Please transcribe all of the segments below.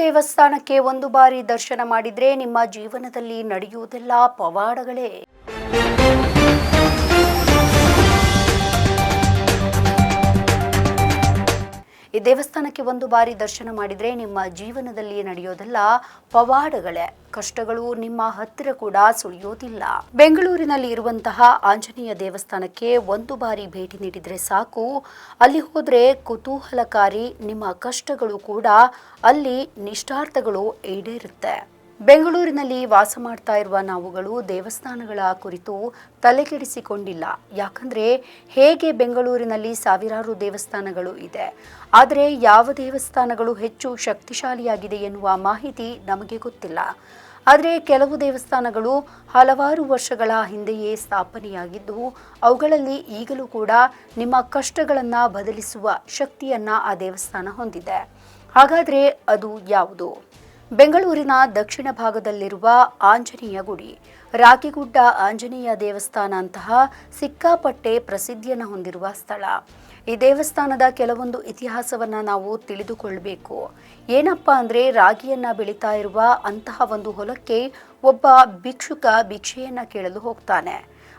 ದೇವಸ್ಥಾನಕ್ಕೆ ಒಂದು ಬಾರಿ ದರ್ಶನ ಮಾಡಿದ್ರೆ ನಿಮ್ಮ ಜೀವನದಲ್ಲಿ ನಡೆಯುವುದೆಲ್ಲ ಪವಾಡಗಳೇ. ಈ ದೇವಸ್ಥಾನಕ್ಕೆ ಒಂದು ಬಾರಿ ದರ್ಶನ ಮಾಡಿದರೆ ನಿಮ್ಮ ಜೀವನದಲ್ಲಿ ನಡೆಯೋದೆಲ್ಲ ಪವಾಡಗಳೇ. ಕಷ್ಟಗಳು ನಿಮ್ಮ ಹತ್ತಿರ ಕೂಡ ಸುಳಿಯೋದಿಲ್ಲ. ಬೆಂಗಳೂರಿನಲ್ಲಿ ಇರುವಂತಹ ಆಂಜನೇಯ ದೇವಸ್ಥಾನಕ್ಕೆ ಒಂದು ಬಾರಿ ಭೇಟಿ ನೀಡಿದರೆ ಸಾಕು. ಅಲ್ಲಿ ಹೋದರೆ ಕುತೂಹಲಕಾರಿ ನಿಮ್ಮ ಕಷ್ಟಗಳು ಕೂಡ ಅಲ್ಲಿ ನಿಷ್ಠಾರ್ಥಗಳು ಈಡೇರುತ್ತೆ. ಬೆಂಗಳೂರಿನಲ್ಲಿ ವಾಸ ಮಾಡ್ತಾ ಇರುವ ನಾವುಗಳು ದೇವಸ್ಥಾನಗಳ ಕುರಿತು ತಲೆಕೆಡಿಸಿಕೊಂಡಿಲ್ಲ. ಯಾಕಂದ್ರೆ ಹೇಗೆ ಬೆಂಗಳೂರಿನಲ್ಲಿ ಸಾವಿರಾರು ದೇವಸ್ಥಾನಗಳು ಇದೆ. ಆದರೆ ಯಾವ ದೇವಸ್ಥಾನಗಳು ಹೆಚ್ಚು ಶಕ್ತಿಶಾಲಿಯಾಗಿದೆ ಎನ್ನುವ ಮಾಹಿತಿ ನಮಗೆ ಗೊತ್ತಿಲ್ಲ. ಆದರೆ ಕೆಲವು ದೇವಸ್ಥಾನಗಳು ಹಲವಾರು ವರ್ಷಗಳ ಹಿಂದೆಯೇ ಸ್ಥಾಪನೆಯಾಗಿದ್ದು, ಅವುಗಳಲ್ಲಿ ಈಗಲೂ ಕೂಡ ನಿಮ್ಮ ಕಷ್ಟಗಳನ್ನು ಬದಲಿಸುವ ಶಕ್ತಿಯನ್ನು ಆ ದೇವಸ್ಥಾನ ಹೊಂದಿದೆ. ಹಾಗಾದರೆ ಅದು ಯಾವುದು? ಬೆಂಗಳೂರಿನ ದಕ್ಷಿಣ ಭಾಗದಲ್ಲಿರುವ ಆಂಜನೇಯ ಗುಡಿ ರಾಗಿಗುಡ್ಡ ಆಂಜನೇಯ ದೇವಸ್ಥಾನ ಅಂತಹ ಸಿಕ್ಕಾಪಟ್ಟೆ ಪ್ರಸಿದ್ಧಿಯನ್ನು ಹೊಂದಿರುವ ಸ್ಥಳ. ಈ ದೇವಸ್ಥಾನದ ಕೆಲವೊಂದು ಇತಿಹಾಸವನ್ನು ನಾವು ತಿಳಿದುಕೊಳ್ಳಬೇಕು ಏನಪ್ಪ ಅಂದರೆ ರಾಗಿಯನ್ನು ಬೆಳೀತಾ ಇರುವ ಅಂತಹ ಒಂದು ಹೊಲಕ್ಕೆ ಒಬ್ಬ ಭಿಕ್ಷುಕ ಭಿಕ್ಷೆಯನ್ನು ಕೇಳಲು ಹೋಗ್ತಾನೆ.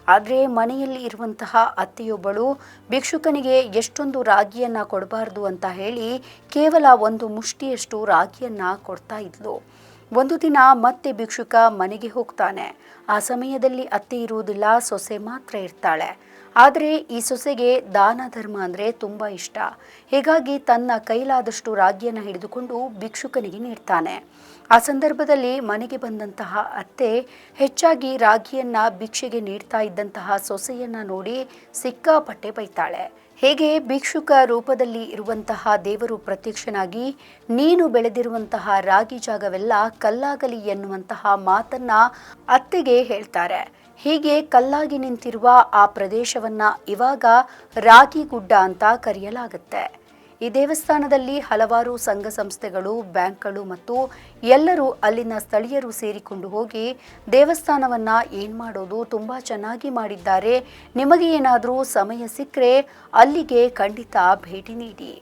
ಆದರೆ ಮನೆಯಲ್ಲಿ ಇರುವಂತಹ ಅತ್ತೆಯೊಬ್ಬಳು ಭಿಕ್ಷುಕನಿಗೆ ಎಷ್ಟೊಂದು ರಾಗಿಯನ್ನು ಕೊಡಬಾರ್ದು ಅಂತ ಹೇಳಿ ಕೇವಲ ಒಂದು ಮುಷ್ಟಿಯಷ್ಟು ರಾಗಿಯನ್ನು ಕೊಡ್ತಾ ಇದ್ಲು. ಒಂದು ದಿನ ಮತ್ತೆ ಭಿಕ್ಷುಕ ಮನೆಗೆ ಹೋಗ್ತಾನೆ. ಆ ಸಮಯದಲ್ಲಿ ಅತ್ತೆ ಇರುವುದಿಲ್ಲ, ಸೊಸೆ ಮಾತ್ರ ಇರ್ತಾಳೆ. ಆದರೆ ಈ ಸೊಸೆಗೆ ದಾನ ಧರ್ಮ ಅಂದರೆ ತುಂಬ ಇಷ್ಟ. ಹೀಗಾಗಿ ತನ್ನ ಕೈಲಾದಷ್ಟು ರಾಗಿಯನ್ನು ಹಿಡಿದುಕೊಂಡು ಭಿಕ್ಷುಕನಿಗೆ ನೀಡ್ತಾನೆ. ಆ ಸಂದರ್ಭದಲ್ಲಿ ಮನೆಗೆ ಬಂದಂತಹ ಅತ್ತೆ ಹೆಚ್ಚಾಗಿ ರಾಗಿಯನ್ನು ಭಿಕ್ಷೆಗೆ ನೀಡ್ತಾ ಇದ್ದಂತಹ ಸೊಸೆಯನ್ನು ನೋಡಿ ಸಿಕ್ಕಾಪಟ್ಟೆ ಬೈತಾಳೆ. ಹೇಗೆ ಭಿಕ್ಷುಕ ರೂಪದಲ್ಲಿ ಇರುವಂತಹ ದೇವರು ಪ್ರತ್ಯಕ್ಷನಾಗಿ ನೀನು ಬೆಳೆದಿರುವಂತಹ ರಾಗಿ ಜಾಗವೆಲ್ಲ ಕಲ್ಲಾಗಲಿ ಎನ್ನುವಂತಹ ಮಾತನ್ನ ಅತ್ತೆಗೆ ಹೇಳ್ತಾರೆ. ಹೀಗೆ ಕಲ್ಲಾಗಿ ನಿಂತಿರುವ ಆ ಪ್ರದೇಶವನ್ನ ಇವಾಗ ರಾಗಿ ಗುಡ್ಡ ಅಂತ ಕರೆಯಲಾಗುತ್ತೆ. ಈ ದೇವಸ್ಥಾನದಲ್ಲಿ ಹಲವಾರು ಸಂಘ ಸಂಸ್ಥೆಗಳು, ಬ್ಯಾಂಕ್ಗಳು ಮತ್ತು ಎಲ್ಲರೂ ಅಲ್ಲಿನ ಸ್ಥಳೀಯರು ಸೇರಿಕೊಂಡು ಹೋಗಿ ದೇವಸ್ಥಾನವನ್ನ ಏನ್ ಮಾಡೋದು ತುಂಬಾ ಚೆನ್ನಾಗಿ ಮಾಡಿದ್ದಾರೆ. ನಿಮಗೆ ಏನಾದರೂ ಸಮಯ ಸಿಕ್ಕರೆ ಅಲ್ಲಿಗೆ ಖಂಡಿತ ಭೇಟಿ ನೀಡಿ.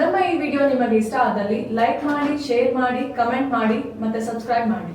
ನಮ್ಮ ಈ ವಿಡಿಯೋ ನಿಮಗೆ ಇಷ್ಟ ಆದಲ್ಲಿ ಲೈಕ್ ಮಾಡಿ, ಶೇರ್ ಮಾಡಿ, ಕಮೆಂಟ್ ಮಾಡಿ ಮತ್ತೆ ಸಬ್ಸ್ಕ್ರೈಬ್ ಮಾಡಿ.